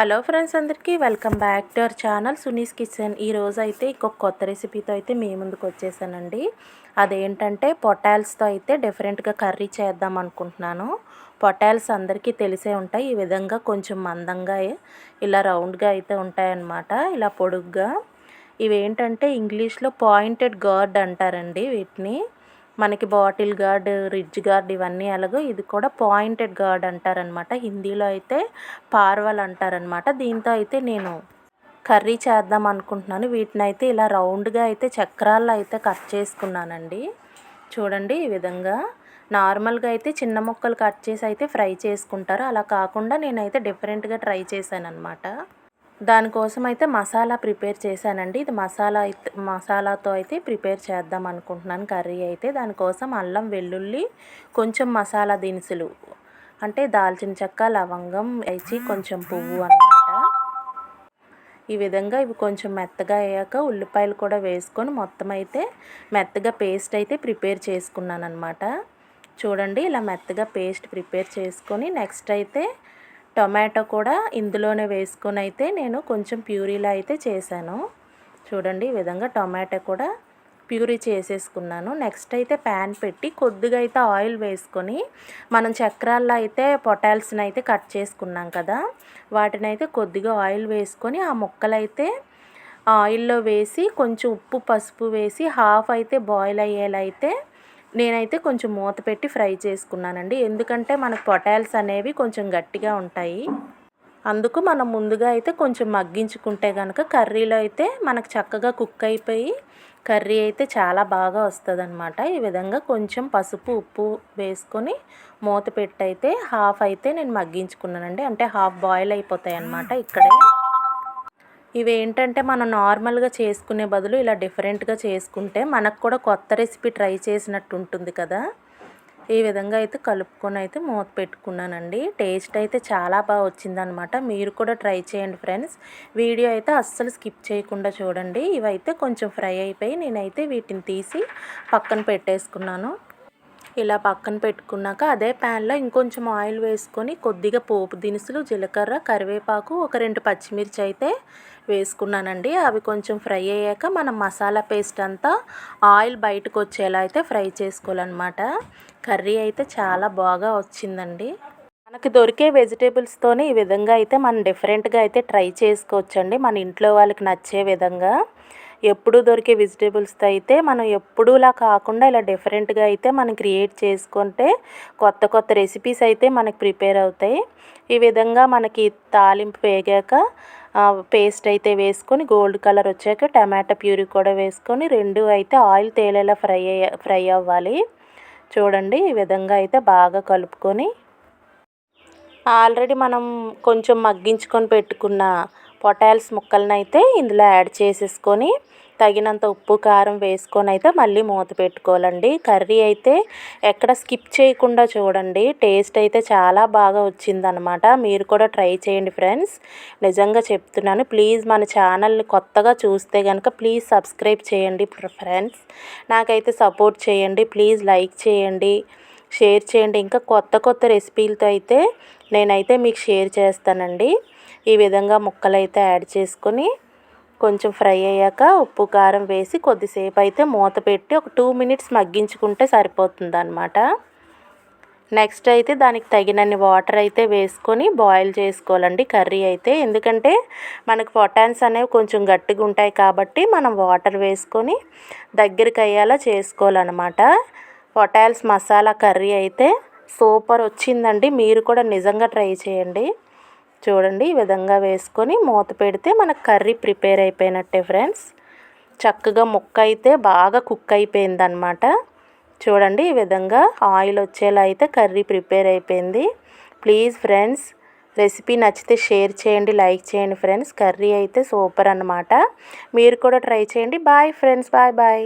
Hello friends అందరికీ welcome back to our channel Suni's kitchen. ఈరోజు అయితే ఇంకొక కొత్త రెసిపీతో అయితే మీ ముందుకు వచ్చేసానండి. అదేంటంటే పొటాల్స్తో అయితే డిఫరెంట్గా కర్రీ చేద్దాం అనుకుంటున్నాను. పొటాల్స్ అందరికీ తెలిసే ఉంటాయి. ఈ విధంగా కొంచెం మందంగా ఇలా రౌండ్గా అయితే ఉంటాయన్నమాట. ఇలా పొడుగ్గా. ఇవేంటంటే ఇంగ్లీష్లో పాయింటెడ్ గార్డ్ అంటారండి వీటిని. మనకి బాటిల్ గార్డ్ రిడ్జ్ గార్డ్ ఇవన్నీ అలాగో ఇది కూడా పాయింటెడ్ గార్డ్ అంటారనమాట. హిందీలో అయితే పార్వల్ అంటారనమాట. దీంతో అయితే నేను కర్రీ చేద్దాం అనుకుంటున్నాను. వీటిని అయితే ఇలా రౌండ్గా అయితే చక్రాల్లో అయితే కట్ చేసుకున్నానండి. చూడండి ఈ విధంగా. నార్మల్గా అయితే చిన్న ముక్కలు కట్ చేసి అయితే ఫ్రై చేసుకుంటారు. అలా కాకుండా నేనైతే డిఫరెంట్గా ట్రై చేశాను అనమాట దానికోసం అయితే మసాలా ప్రిపేర్ చేశానండి. ఇది మసాలా అయితే మసాలాతో అయితే ప్రిపేర్ చేద్దాం అనుకుంటున్నాను. కర్రీ అయితే దానికోసం అల్లం వెల్లుల్లి కొంచెం మసాలా దినుసులు. అంటే దాల్చిన చెక్క లవంగం వేసి కొంచెం పువ్వు అనమాట ఈ విధంగా ఇవి కొంచెం మెత్తగా అయ్యాక ఉల్లిపాయలు కూడా వేసుకొని మొత్తం అయితే మెత్తగా పేస్ట్ అయితే ప్రిపేర్ చేసుకున్నాను అనమాట చూడండి ఇలా మెత్తగా పేస్ట్ ప్రిపేర్ చేసుకొని నెక్స్ట్ అయితే టొమాటో కూడా ఇందులోనే వేసుకొని అయితే నేను కొంచెం ప్యూరీలా అయితే చేశాను. చూడండి ఈ విధంగా టొమాటో కూడా ప్యూరీ చేసేసుకున్నాను. నెక్స్ట్ అయితే ప్యాన్ పెట్టి కొద్దిగా అయితే ఆయిల్ వేసుకొని మనం చక్రాల్లో అయితే పొటాల్స్ని అయితే కట్ చేసుకున్నాం కదా వాటిని అయితే కొద్దిగా ఆయిల్ వేసుకొని ఆ ముక్కలైతే ఆయిల్లో వేసి కొంచెం ఉప్పు పసుపు వేసి హాఫ్ అయితే బాయిల్ అయ్యేలా అయితే నేనైతే కొంచెం మూత పెట్టి ఫ్రై చేసుకున్నానండి. ఎందుకంటే మనకు పొటాల్స్ అనేవి కొంచెం గట్టిగా ఉంటాయి. అందుకు మనం ముందుగా అయితే కొంచెం మగ్గించుకుంటే కనుక కర్రీలో అయితే మనకు చక్కగా కుక్ అయిపోయి కర్రీ అయితే చాలా బాగా వస్తుంది అనమాట ఈ విధంగా కొంచెం పసుపు ఉప్పు వేసుకొని మూత పెట్టి అయితే హాఫ్ అయితే నేను మగ్గించుకున్నానండి. అంటే హాఫ్ బాయిల్ అయిపోతాయి అన్నమాట ఇక్కడే. ఇవి ఏంటంటే మనం నార్మల్గా చేసుకునే బదులు ఇలా డిఫరెంట్గా చేసుకుంటే మనకు కూడా కొత్త రెసిపీ ట్రై చేసినట్టు ఉంటుంది కదా. ఈ విధంగా అయితే కలుపుకొని అయితే మూత పెట్టుకున్నానండి. టేస్ట్ అయితే చాలా బాగా వచ్చిందనమాట. మీరు కూడా ట్రై చేయండి ఫ్రెండ్స్. వీడియో అయితే అస్సలు స్కిప్ చేయకుండా చూడండి. ఇవైతే కొంచెం ఫ్రై అయిపోయి నేనైతే వీటిని తీసి పక్కన పెట్టేసుకున్నాను. ఇలా పక్కన పెట్టుకున్నాక అదే ప్యాన్లో ఇంకొంచెం ఆయిల్ వేసుకొని కొద్దిగా పోపు దినుసులు జీలకర్ర కరివేపాకు ఒక రెండు పచ్చిమిర్చి అయితే వేసుకున్నానండి. అవి కొంచెం ఫ్రై అయ్యాక మనం మసాలా పేస్ట్ అంతా ఆయిల్ బయటకు వచ్చేలా అయితే ఫ్రై చేసుకోవాలన్నమాట. కర్రీ అయితే చాలా బాగా వచ్చిందండి. మనకి దొరికే వెజిటేబుల్స్తోనే ఈ విధంగా అయితే మనం డిఫరెంట్గా అయితే ట్రై చేసుకోవచ్చండి. మన ఇంట్లో వాళ్ళకి నచ్చే విధంగా. ఎప్పుడు దొరికే వెజిటేబుల్స్తో అయితే మనం ఎప్పుడూలా కాకుండా ఇలా డిఫరెంట్గా అయితే మనం క్రియేట్ చేసుకుంటే కొత్త కొత్త రెసిపీస్ అయితే మనకి ప్రిపేర్ అవుతాయి. ఈ విధంగా మనకి తాలింపు వేగాక పేస్ట్ అయితే వేసుకొని గోల్డ్ కలర్ వచ్చాక టమాటా ప్యూరీ కూడా వేసుకొని రెండు అయితే ఆయిల్ తేలేలా ఫ్రై ఫ్రై అవ్వాలి. చూడండి ఈ విధంగా అయితే బాగా కలుపుకొని. ఆల్రెడీ మనం కొంచెం మగ్గించుకొని పెట్టుకున్న పొటాల్స్ ముక్కలను అయితే ఇందులో యాడ్ చేసేసుకొని తగినంత ఉప్పు కారం వేసుకొని అయితే మళ్ళీ మూత పెట్టుకోవాలండి. కర్రీ అయితే ఎక్కడ స్కిప్ చేయకుండా చూడండి. టేస్ట్ అయితే చాలా బాగా వచ్చిందనమాట. మీరు కూడా ట్రై చేయండి ఫ్రెండ్స్. నిజంగా చెప్తున్నాను ప్లీజ్ మన ఛానల్ని కొత్తగా చూస్తే కనుక ప్లీజ్ సబ్స్క్రైబ్ చేయండి ఫ్రెండ్స్. నాకైతే సపోర్ట్ చేయండి ప్లీజ్ లైక్ చేయండి షేర్ చేయండి. ఇంకా కొత్త కొత్త రెసిపీలతో అయితే నేనైతే మీకు షేర్ చేస్తానండి. ఈ విధంగా ముక్కలు అయితే యాడ్ చేసుకొని కొంచెం ఫ్రై అయ్యాక ఉప్పు కారం వేసి కొద్దిసేపు అయితే మూత పెట్టి ఒక టూ మినిట్స్ మగ్గించుకుంటే సరిపోతుంది అనమాట నెక్స్ట్ అయితే దానికి తగినన్ని వాటర్ అయితే వేసుకొని బాయిల్ చేసుకోవాలండి కర్రీ అయితే. ఎందుకంటే మనకు పొటాన్స్ అనేవి కొంచెం గట్టిగా ఉంటాయి కాబట్టి మనం వాటర్ వేసుకొని దగ్గరికి అయ్యేలా చేసుకోవాలన్నమాట. పొటాల్స్ మసాలా కర్రీ అయితే సూపర్ వచ్చిందండి. మీరు కూడా నిజంగా ట్రై చేయండి. చూడండి ఈ విధంగా వేసుకొని మూత పెడితే మనకు కర్రీ ప్రిపేర్ అయిపోయినట్టే ఫ్రెండ్స్. చక్కగా ముక్క అయితే బాగా కుక్ అయిపోయిందనమాట చూడండి ఈ విధంగా ఆయిల్ వచ్చేలా అయితే కర్రీ ప్రిపేర్ అయిపోయింది. ప్లీజ్ ఫ్రెండ్స్ రెసిపీ నచ్చితే షేర్ చేయండి లైక్ చేయండి ఫ్రెండ్స్. కర్రీ అయితే సూపర్ అనమాట మీరు కూడా ట్రై చేయండి. Bye friends. Bye bye.